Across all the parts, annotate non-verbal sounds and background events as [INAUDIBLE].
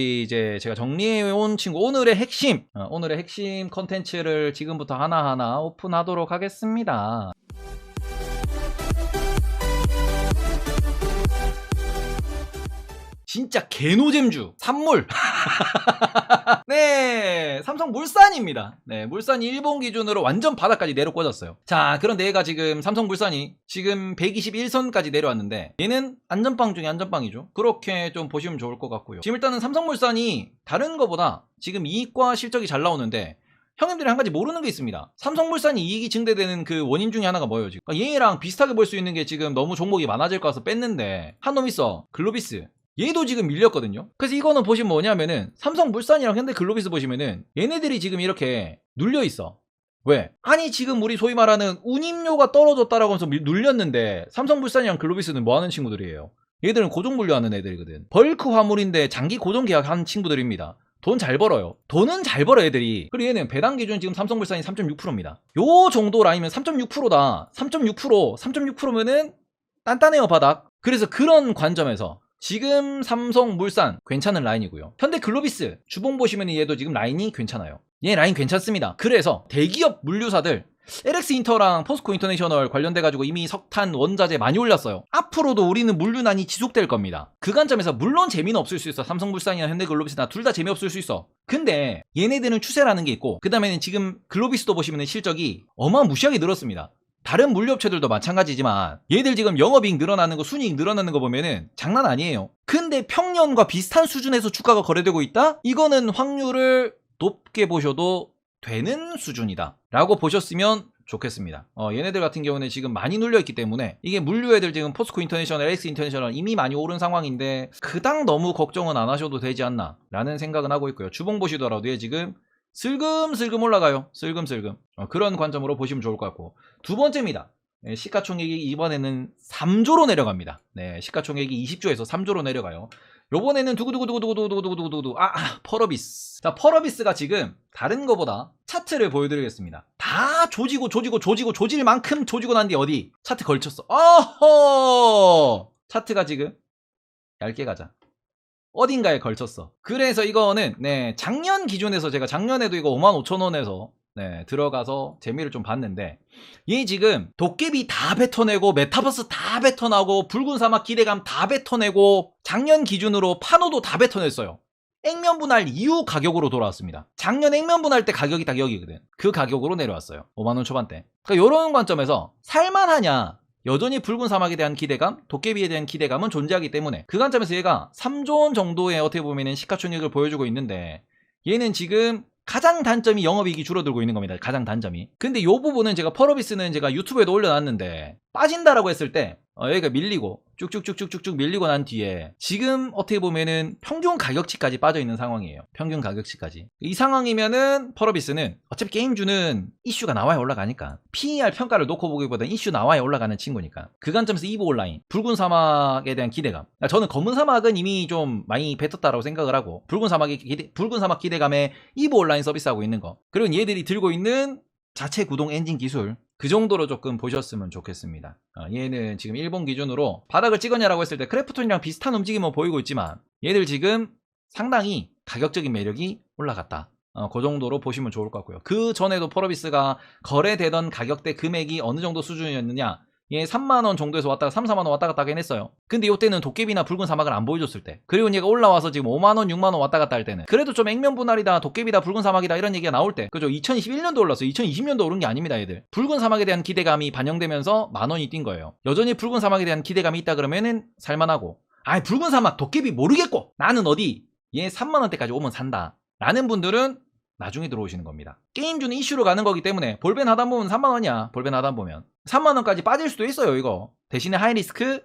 이제 제가 정리해온 친구 오늘의 핵심 어, 오늘의 핵심 컨텐츠를 지금부터 하나하나 오픈하도록 하겠습니다 진짜 개노잼주 산물 [LAUGHS] 네 삼성 물산입니다 네 물산이 일본 기준으로 완전 바닥까지 내려 꽂았어요 자 그런데 얘가 지금 삼성 물산이 지금 121선까지 내려왔는데 얘는 안전빵 중에 안전빵이죠 그렇게 좀 보시면 좋을 것 같고요 지금 일단은 삼성 물산이 다른 거보다 지금 이익과 실적이 잘 나오는데 형님들이 한 가지 모르는 게 있습니다. 삼성물산이 이익이 증대되는 그 원인 중에 하나가 뭐예요, 지금? 그러니까 얘랑 비슷하게 볼 수 있는 게 지금 너무 종목이 많아질 것 같아서 뺐는데, 한 놈 있어. 글로비스. 얘도 지금 밀렸거든요. 그래서 이거는 보시면 뭐냐면은, 삼성물산이랑 현대글로비스 보시면은, 얘네들이 지금 이렇게 눌려 있어. 왜? 아니, 지금 우리 소위 말하는 운임료가 떨어졌다라고 밀- 눌렸는데, 삼성물산이랑 글로비스는 뭐 하는 친구들이에요? 얘들은 고정 분류하는 애들이거든. 벌크 화물인데 장기 고정 계약한 친구들입니다. 돈 잘 벌어요. 돈은 잘 벌어 애들이. 그리고 얘는 배당 기준 지금 삼성물산이 3.6%입니다. 요 정도 라인이면 3.6%다. 3.6%, 3.6%면은 단단해요 바닥. 그래서 그런 관점에서 지금 삼성 물산 괜찮은 라인이고요. 현대글로비스 주봉 보시면 얘도 지금 라인이 괜찮아요. 얘 라인 괜찮습니다. 그래서 대기업 물류사들 LX 인터랑 포스코 인터내셔널 관련돼 가지고 이미 석탄 원자재 많이 올렸어요. 앞으로도 우리는 물류난이 지속될 겁니다. 그 관점에서 물론 재미는 없을 수 있어. 삼성물산이나 현대글로비스나 둘 다 재미없을 수 있어. 근데 얘네들은 추세라는 게 있고 그 다음에는 지금 글로비스도 보시면 실적이 어마무시하게 늘었습니다. 다른 물류업체들도 마찬가지지만 얘들 지금 영업이익 늘어나는 거 순이익 늘어나는 거 보면은 장난 아니에요. 근데 평년과 비슷한 수준에서 주가가 거래되고 있다? 이거는 확률을 높게 보셔도 되는 수준이다 라고 보셨으면 좋겠습니다 어, 얘네들 같은 경우는 지금 많이 눌려있기 때문에 이게 물류 애들 지금 포스코 인터내셔널, LX 인터내셔널 이미 많이 오른 상황인데 그닥 너무 걱정은 안 하셔도 되지 않나 라는 생각은 하고 있고요 주봉 보시더라도 얘 지금 슬금슬금 올라가요. 슬금슬금. 어, 그런 관점으로 보시면 좋을 것 같고. 두 번째입니다. 네, 시가총액이 이번에는 3조로 내려갑니다. 네, 시가총액이 20조에서 3조로 내려가요. 요번에는 두구두구두구두구두구두구두구. 아, 아 펄어비스. 자 펄어비스가 지금 다른 거보다 차트를 보여드리겠습니다. 다 조지고 조지고 조지고 조질 만큼 조지고 난 뒤 어디? 차트 걸쳤어. 어허! 차트가 지금 얇게 가자 어딘가에 걸쳤어 그래서 이거는 네 작년 기준에서 제가 작년에도 이거 55,000원에서 네, 들어가서 재미를 좀 봤는데 얘 지금 도깨비 다 뱉어내고 메타버스 다 뱉어나고 붉은 사막 기대감 다 뱉어내고 작년 기준으로 파노도 다 뱉어냈어요. 액면 분할 이후 가격으로 돌아왔습니다. 작년 액면 분할 때 가격이 딱 여기거든. 그 가격으로 내려왔어요. 5만원 초반대. 그러니까 이런 관점에서 살만하냐 여전히 붉은 사막에 대한 기대감, 도깨비에 대한 기대감은 존재하기 때문에 그 관점에서 얘가 3조 원 정도의 어떻게 보면 시가총액을 보여주고 있는데 얘는 지금 가장 단점이 영업이익이 줄어들고 있는 겁니다. 가장 단점이. 근데 이 부분은 제가 펄어비스는 제가 유튜브에도 올려놨는데 빠진다라고 했을 때 어, 여기가 밀리고 쭉쭉쭉쭉쭉쭉 밀리고 난 뒤에 지금 어떻게 보면은 평균 가격치까지 빠져 있는 상황이에요. 평균 가격치까지. 이 상황이면은 펄어비스는 어차피 게임주는 이슈가 나와야 올라가니까 PER 평가를 놓고 보기보다는 이슈 나와야 올라가는 친구니까 그 관점에서 이보 온라인 붉은 사막에 대한 기대감. 그러니까 저는 검은 사막은 이미 좀 많이 뱉었다라고 생각을 하고 붉은 사막의 기대, 붉은 사막 기대감에 이보 온라인 서비스하고 있는 거. 그리고 얘들이 들고 있는 자체 구동 엔진 기술 그 정도로 조금 보셨으면 좋겠습니다. 어, 얘는 지금 일본 기준으로 바닥을 찍었냐라고 했을 때 크래프톤이랑 비슷한 움직임은 보이고 있지만 얘들 지금 상당히 가격적인 매력이 올라갔다. 어, 그 정도로 보시면 좋을 것 같고요. 그 전에도 펄어비스가 거래되던 가격대 금액이 어느 정도 수준이었느냐? 얘 3만원 정도에서 왔다가 3, 4만원 왔다 갔다 하긴 했어요. 근데 이때는 도깨비나 붉은 사막을 안 보여줬을 때. 그리고 얘가 올라와서 지금 5만원, 6만원 왔다 갔다 할 때는. 그래도 좀 액면 분할이다, 도깨비다, 붉은 사막이다 이런 얘기가 나올 때. 그죠? 2021년도 올랐어요. 2020년도 오른 게 아닙니다, 얘들. 붉은 사막에 대한 기대감이 반영되면서 만원이 뛴 거예요. 여전히 붉은 사막에 대한 기대감이 있다 그러면은 살만하고. 아이, 붉은 사막, 도깨비 모르겠고. 나는 어디? 얘 3만원대까지 오면 산다. 라는 분들은 나중에 들어오시는 겁니다. 게임주는 이슈로 가는 거기 때문에 볼벤 하단 보면 3만 원이야. 볼벤 하단 보면. 3만 원까지 빠질 수도 있어요, 이거. 대신에 하이 리스크,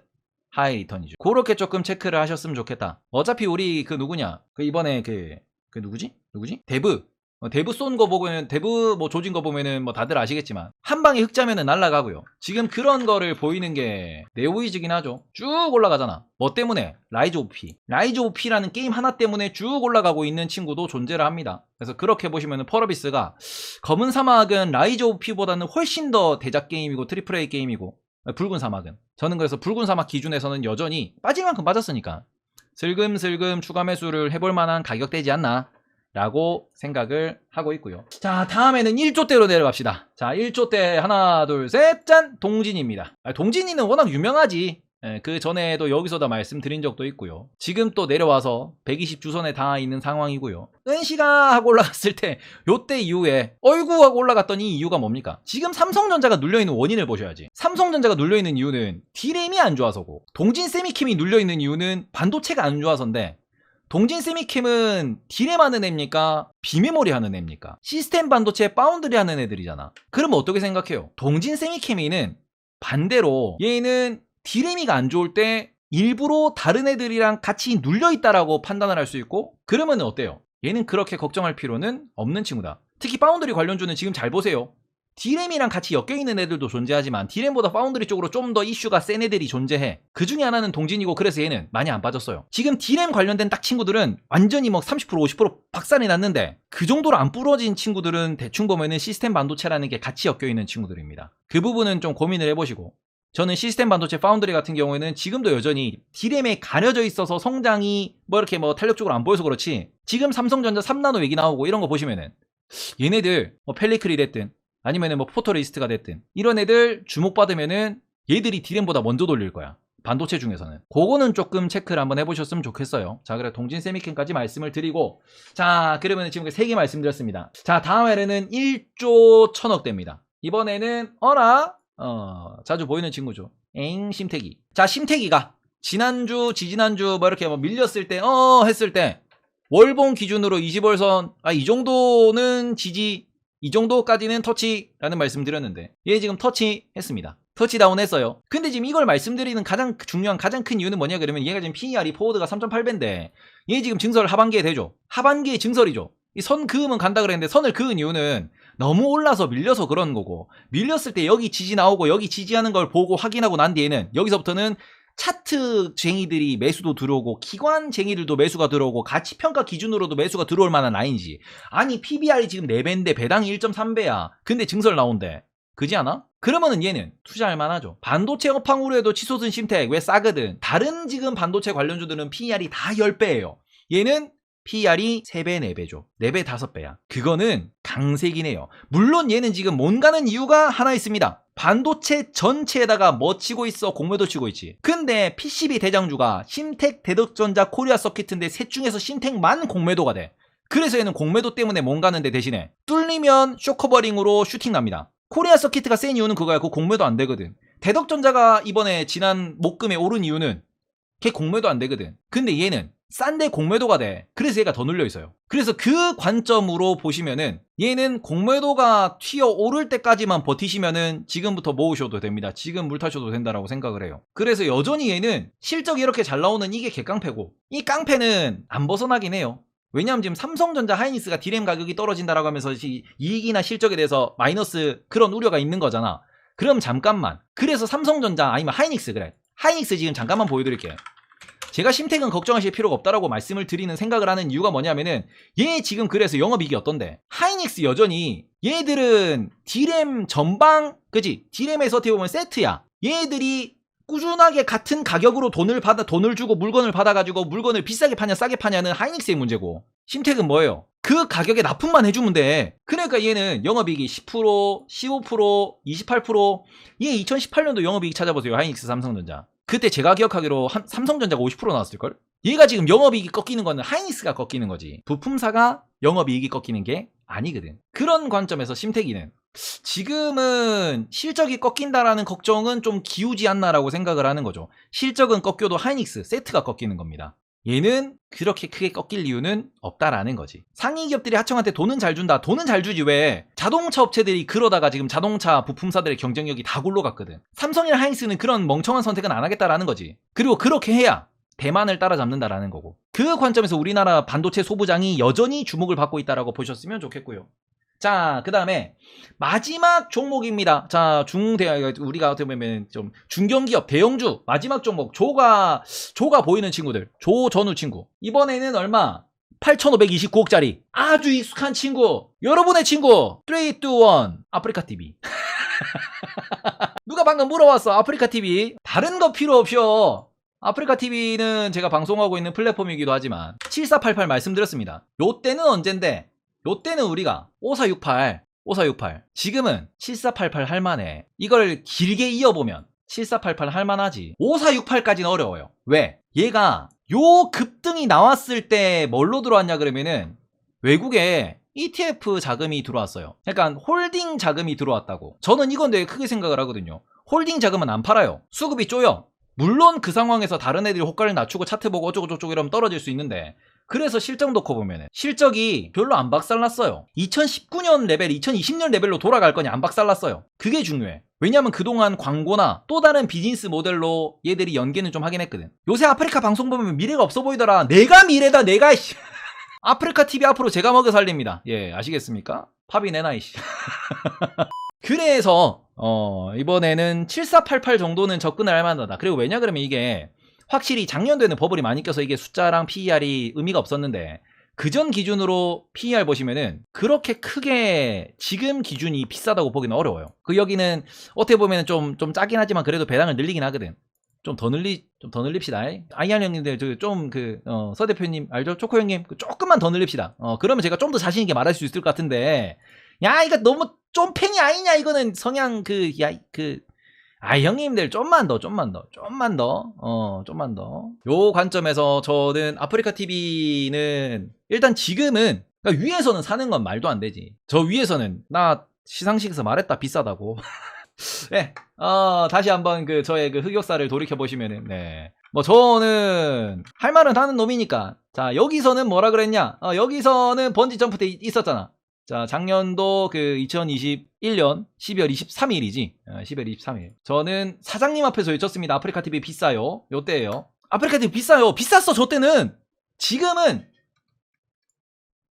하이 리턴이죠. 그렇게 조금 체크를 하셨으면 좋겠다. 어차피 우리 그 누구냐? 그 이번에 그, 그 누구지? 누구지? 데브. 어, 데브 쏜거 보면, 데브 뭐 조진 거 보면은 뭐 다들 아시겠지만, 한 방에 흑자면은 날라가고요. 지금 그런 거를 보이는 게 네오이즈긴 하죠. 쭉 올라가잖아. 뭐 때문에? 라이즈 오피. 라이즈 오피라는 게임 하나 때문에 쭉 올라가고 있는 친구도 존재를 합니다. 그래서 그렇게 보시면은 펄어비스가 검은 사막은 라이즈 오피보다는 훨씬 더 대작 게임이고 트리플 A 게임이고 붉은 사막은 저는 그래서 붉은 사막 기준에서는 여전히 빠질 만큼 빠졌으니까 슬금슬금 추가 매수를 해볼 만한 가격대지 않나 라고 생각을 하고 있고요. 자, 다음에는 1조대로 내려갑시다. 자, 1조대 하나, 둘, 셋, 짠! 동진입니다. 아, 동진이는 워낙 유명하지. 예, 그 전에도 여기서도 말씀드린 적도 있고요. 지금 또 내려와서 120 주선에 닿아 있는 상황이고요. 은시가 하고 올라갔을 때 요때 이후에 어이구 하고 올라갔던 이 이유가 뭡니까? 지금 삼성전자가 눌려있는 원인을 보셔야지. 삼성전자가 눌려있는 이유는 디램이 안 좋아서고 동진 세미캠이 눌려있는 이유는 반도체가 안 좋아서인데 동진 세미캠은 디램 하는 애입니까? 비메모리 하는 애입니까? 시스템 반도체 파운드리 하는 애들이잖아. 그러면 어떻게 생각해요? 동진 세미캠이는 반대로 얘는 디램이가 안 좋을 때 일부러 다른 애들이랑 같이 눌려 있다라고 판단을 할 수 있고 그러면 어때요? 얘는 그렇게 걱정할 필요는 없는 친구다. 특히 파운드리 관련주는 지금 잘 보세요. 디램이랑 같이 엮여 있는 애들도 존재하지만 디램보다 파운드리 쪽으로 좀 더 이슈가 센 애들이 존재해. 그 중에 하나는 동진이고 그래서 얘는 많이 안 빠졌어요. 지금 디램 관련된 딱 친구들은 완전히 뭐30% 50% 박살이 났는데 그 정도로 안 부러진 친구들은 대충 보면은 시스템 반도체라는 게 같이 엮여 있는 친구들입니다. 그 부분은 좀 고민을 해보시고 저는 시스템 반도체 파운드리 같은 경우에는 지금도 여전히 디램에 가려져 있어서 성장이 뭐 이렇게 뭐 탄력적으로 안 보여서 그렇지 지금 삼성전자 3나노 얘기 나오고 이런 거 보시면은 얘네들 뭐 펠리클이 됐든 아니면은 뭐 포토레이스트가 됐든 이런 애들 주목받으면은 얘들이 디램보다 먼저 돌릴 거야. 반도체 중에서는. 그거는 조금 체크를 한번 해보셨으면 좋겠어요. 자, 그래 동진 세미캔까지 말씀을 드리고 자, 그러면 지금 3개 말씀드렸습니다. 자, 다음 해에는 1조 천억대입니다. 이번에는 어라 어, 자주 보이는 친구죠. 엥 심태기. 자, 심태기가 지난주, 지지난주 뭐 이렇게 뭐 밀렸을 때, 어 했을 때 월봉 기준으로 20월선 아 이 정도는 지지, 이 정도까지는 터치라는 말씀드렸는데 얘 지금 터치 했습니다. 터치다운 했어요. 근데 지금 이걸 말씀드리는 가장 중요한 가장 큰 이유는 뭐냐 그러면 얘가 지금 PER이 포워드가 3.8배인데 얘 지금 증설 하반기에 되죠. 하반기에 증설이죠. 이 선 그으면 간다 그랬는데 선을 그은 이유는 너무 올라서 밀려서 그런 거고 밀렸을 때 여기 지지 나오고 여기 지지하는 걸 보고 확인하고 난 뒤에는 여기서부터는 차트 쟁이들이 매수도 들어오고 기관 쟁이들도 매수가 들어오고 가치 평가 기준으로도 매수가 들어올 만한 라인이지. 아니 PBR이 지금 4배인데 배당 1.3배야. 근데 증설 나온대. 그지 않아? 그러면은 얘는 투자할 만하죠. 반도체 업황으로 해도 치솟은 심택 왜 싸거든. 다른 지금 반도체 관련주들은 PER이 다 10배예요. 얘는 PER이 3배, 4배죠. 4배, 5배야. 그거는 강색이네요. 물론 얘는 지금 못 가는 이유가 하나 있습니다. 반도체 전체에다가 뭐 치고 있어? 공매도 치고 있지. 근데 PCB 대장주가 심텍, 대덕전자, 코리아 서킷인데 셋 중에서 심텍만 공매도가 돼. 그래서 얘는 공매도 때문에 못 가는데 대신에 뚫리면 쇼커버링으로 슈팅 납니다. 코리아 서킷가 센 이유는 그거야. 그 공매도 안 되거든. 대덕전자가 이번에 지난 목금에 오른 이유는 걔 공매도 안 되거든. 근데 얘는 싼데 공매도가 돼. 그래서 얘가 더 눌려 있어요. 그래서 그 관점으로 보시면은 얘는 공매도가 튀어 오를 때까지만 버티시면은 지금부터 모으셔도 됩니다. 지금 물 타셔도 된다라고 생각을 해요. 그래서 여전히 얘는 실적이 이렇게 잘 나오는 이게 개깡패고 이 깡패는 안 벗어나긴 해요. 왜냐하면 지금 삼성전자 하이닉스가 디램 가격이 떨어진다라고 하면서 이익이나 실적에 대해서 마이너스 그런 우려가 있는 거잖아. 그럼 잠깐만. 그래서 삼성전자 아니면 하이닉스 그래. 하이닉스 지금 잠깐만 보여드릴게요. 제가 심택은 걱정하실 필요가 없다라고 말씀을 드리는 생각을 하는 이유가 뭐냐면은 얘 지금 그래서 영업이익이 어떤데 하이닉스 여전히 얘들은 디램 전방 그지 디램에서 어떻게 보면 세트야 얘들이 꾸준하게 같은 가격으로 돈을 받아 돈을 주고 물건을 받아가지고 물건을 비싸게 파냐 싸게 파냐는 하이닉스의 문제고 심택은 뭐예요? 그 가격에 납품만 해주면 돼. 그러니까 얘는 영업이익이 10%, 15%, 28%. 얘 2018년도 영업이익 찾아보세요. 하이닉스 삼성전자. 그때 제가 기억하기로 한, 삼성전자가 50% 나왔을걸? 얘가 지금 영업이익이 꺾이는 거는 하이닉스가 꺾이는 거지. 부품사가 영업이익이 꺾이는 게 아니거든. 그런 관점에서 심태기는 지금은 실적이 꺾인다라는 걱정은 좀 기우지 않나라고 생각을 하는 거죠. 실적은 꺾여도 하이닉스, 세트가 꺾이는 겁니다. 얘는 그렇게 크게 꺾일 이유는 없다라는 거지. 상위 기업들이 하청한테 돈은 잘 준다. 돈은 잘 주지 왜? 자동차 업체들이 그러다가 지금 자동차 부품사들의 경쟁력이 다 굴러갔거든. 삼성이나 하이닉스는 그런 멍청한 선택은 안 하겠다라는 거지. 그리고 그렇게 해야 대만을 따라잡는다라는 거고. 그 관점에서 우리나라 반도체 소부장이 여전히 주목을 받고 있다라고 보셨으면 좋겠고요. 자, 그 다음에 마지막 종목입니다. 자, 중대 우리가 어떻게 보면 좀 중견기업 대형주 마지막 종목 조가 조가 보이는 친구들 조 전우 친구. 이번에는 얼마? 8,529억짜리. 아주 익숙한 친구. 여러분의 친구. 3, 2, 1 아프리카 TV [LAUGHS] 누가 방금 물어봤어? 아프리카 TV 다른 거 필요 없쇼 아프리카 TV는 제가 방송하고 있는 플랫폼이기도 하지만 7488 말씀드렸습니다. 요 때는 언젠데 요 때는 우리가 5468 5468 지금은 7488 할만해. 이걸 길게 이어보면 7488 할만하지. 5468까지는 어려워요. 왜? 얘가 요 급등이 나왔을 때 뭘로 들어왔냐 그러면은 외국에 ETF 자금이 들어왔어요. 그러니까 홀딩 자금이 들어왔다고. 저는 이건 되게 크게 생각을 하거든요. 홀딩 자금은 안 팔아요. 수급이 쪼여. 물론 그 상황에서 다른 애들이 호가를 낮추고 차트 보고 어쩌고저쩌고 이러면 떨어질 수 있는데 그래서 실적 놓고 보면은 실적이 별로 안 박살났어요. 2019년 레벨, 2020년 레벨로 돌아갈 거냐 안 박살났어요. 그게 중요해. 왜냐면 그동안 광고나 또 다른 비즈니스 모델로 얘들이 연계는 좀 하긴 했거든. 요새 아프리카 방송 보면 미래가 없어 보이더라. 내가 미래다, 내가 씨. [LAUGHS] 아프리카 TV 앞으로 제가 먹여 살립니다. 예, 아시겠습니까? 팝이 내나 이 씨. [LAUGHS] 그래서 어, 이번에는 7488 정도는 접근을 할 만하다. 그리고 왜냐 그러면 이게 확실히 작년도에는 버블이 많이 껴서 이게 숫자랑 PER이 의미가 없었는데 그전 기준으로 PER 보시면은 그렇게 크게 지금 기준이 비싸다고 보기는 어려워요. 그 여기는 어떻게 보면은 좀, 좀 짜긴 하지만 그래도 배당을 늘리긴 하거든. 좀 더 늘리, 좀 더 늘립시다. 아이알 형님들, 좀 그, 어, 서 대표님, 알죠? 초코 형님, 그 조금만 더 늘립시다. 어, 그러면 제가 좀 더 자신있게 말할 수 있을 것 같은데, 야, 이거 너무 쫌팽이 아니냐, 이거는 성향 그, 야, 그, 아, 형님들 좀만 더, 좀만 더, 좀만 더, 어, 좀만 더. 요 관점에서 저는 아프리카 TV는 일단 지금은 그러니까 위에서는 사는 건 말도 안 되지. 저 위에서는 나 시상식에서 말했다 비싸다고. [LAUGHS] 네, 어, 다시 한번 그 저의 그 흑역사를 돌이켜 보시면은, 네. 뭐 저는 할 말은 하는 놈이니까. 자, 여기서는 뭐라 그랬냐? 어, 여기서는 번지 점프 때 있었잖아. 자, 작년도 그 2021년 12월 23일이지. 12월 23일. 저는 사장님 앞에서 외쳤습니다. 아프리카 TV 비싸요. 요 때예요. 아프리카 TV 비싸요. 비쌌어, 저 때는. 지금은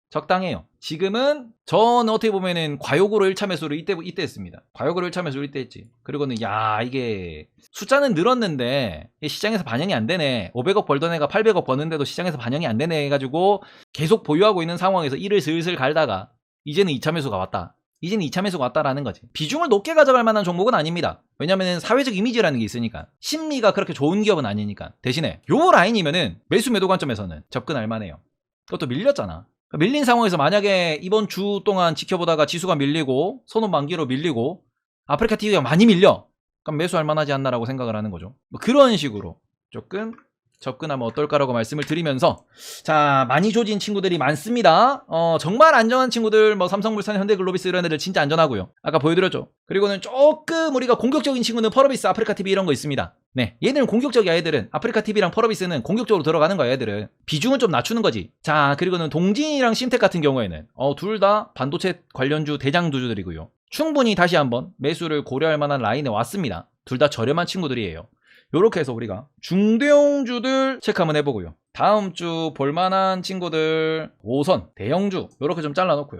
적당해요. 지금은 전 어떻게 보면은 과욕으로 1차 매수를 이때 이때 했습니다. 과욕으로 1차 매수를 이때 했지. 그리고는 야, 이게 숫자는 늘었는데 시장에서 반영이 안 되네. 500억 벌던 애가 800억 버는데도 시장에서 반영이 안 되네 해 가지고 계속 보유하고 있는 상황에서 이를 슬슬 갈다가 이제는 2차 매수가 왔다. 이제는 2차 매수가 왔다라는 거지. 비중을 높게 가져갈 만한 종목은 아닙니다. 왜냐면 사회적 이미지라는 게 있으니까. 심리가 그렇게 좋은 기업은 아니니까. 대신에 요 라인이면은 매수 매도 관점에서는 접근할 만해요. 그것도 밀렸잖아. 밀린 상황에서 만약에 이번 주 동안 지켜보다가 지수가 밀리고 선호 만기로 밀리고 아프리카 TV가 많이 밀려. 그럼 매수할 만하지 않나라고 생각을 하는 거죠. 뭐 그런 식으로 조금 접근하면 어떨까라고 말씀을 드리면서 자 많이 조진 친구들이 많습니다. 어 정말 안전한 친구들 뭐 삼성물산, 현대글로비스 이런 애들 진짜 안전하고요. 아까 보여드렸죠. 그리고는 조금 우리가 공격적인 친구는 펄어비스, 아프리카 TV 이런 거 있습니다. 네 얘들은 공격적이야 애들은 아프리카 TV랑 펄어비스는 공격적으로 들어가는 거야 애들은 비중은 좀 낮추는 거지. 자 그리고는 동진이랑 심텍 같은 경우에는 어 둘 다 반도체 관련주 대장 주주들이고요. 충분히 다시 한번 매수를 고려할 만한 라인에 왔습니다. 둘 다 저렴한 친구들이에요. 요렇게 해서 우리가 중대형주들 체크 한번 해보고요. 다음 주 볼만한 친구들 5선, 대형주 요렇게 좀 잘라놓고요.